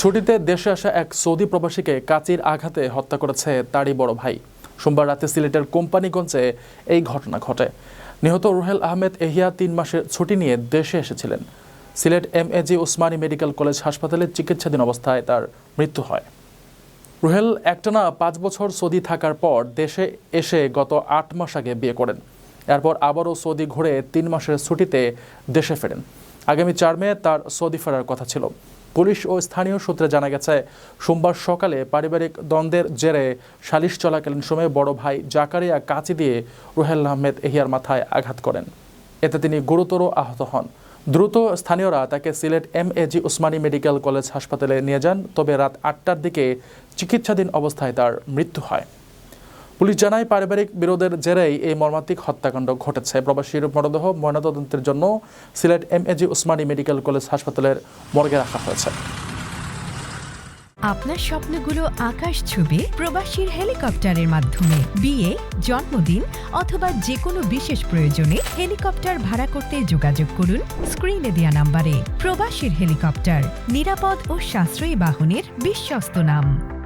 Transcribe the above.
ছুটিতে দেশে আসা এক সৌদি প্রবাসীকে কাচির আঘাতে হত্যা করেছে তারই বড় ভাই। সোমবার রাতে সিলেটের কোম্পানিগঞ্জে এই ঘটনা ঘটে। নিহত রুহেল আহমেদ এহিয়া তিন মাসের ছুটি নিয়ে দেশে এসেছিলেন। Sylhet M A G Osmani medical college হাসপাতালে চিকিৎসাধীন অবস্থায় তার মৃত্যু হয়। রুহেল একটানা পাঁচ বছর সৌদি থাকার পর দেশে এসে গত আট মাস আগে বিয়ে করেন। এরপর আবারও সৌদি ঘুরে তিন মাসের ছুটিতে দেশে ফেরেন। আগামী চার মে তার সৌদি ফেরার কথা ছিল। পুলিশ ও স্থানীয় সূত্রে জানা গেছে, সোমবার সকালে পারিবারিক দ্বন্দ্বের জেরে সালিশ চলাকালীন সময়ে বড় ভাই জাকারিয়া কাঁচি দিয়ে রুহেল আহমেদ এহিয়ার মাথায় আঘাত করেন। এতে তিনি গুরুতর আহত হন। দ্রুত স্থানীয়রা তাকে Sylhet M A G Osmani medical college হাসপাতালে নিয়ে যান, তবে রাত আটটার দিকে চিকিৎসাধীন অবস্থায় তার মৃত্যু হয়। পুলিশ জানায়, পারিবারিক বিরোধের জেরেই এই মর্মান্তিক হত্যাকাণ্ড ঘটেছে। প্রবাসীর মরদেহ ময়নাতদন্তের জন্য Sylhet M AG Osmani medical college হাসপাতালের মর্গে রাখা হয়েছে। আপনার স্বপ্নগুলো আকাশ ছবি প্রবাসীর হেলিকপ্টারের মাধ্যমে। বিয়ে, জন্মদিন অথবা যে কোনো বিশেষ প্রয়োজনে হেলিকপ্টার ভাড়া করতে যোগাযোগ করুন স্ক্রিনে দেওয়া নাম্বারে। প্রবাসীর হেলিকপ্টার, নিরাপদ ও সাশ্রয়ী বাহনের বিশ্বস্ত নাম।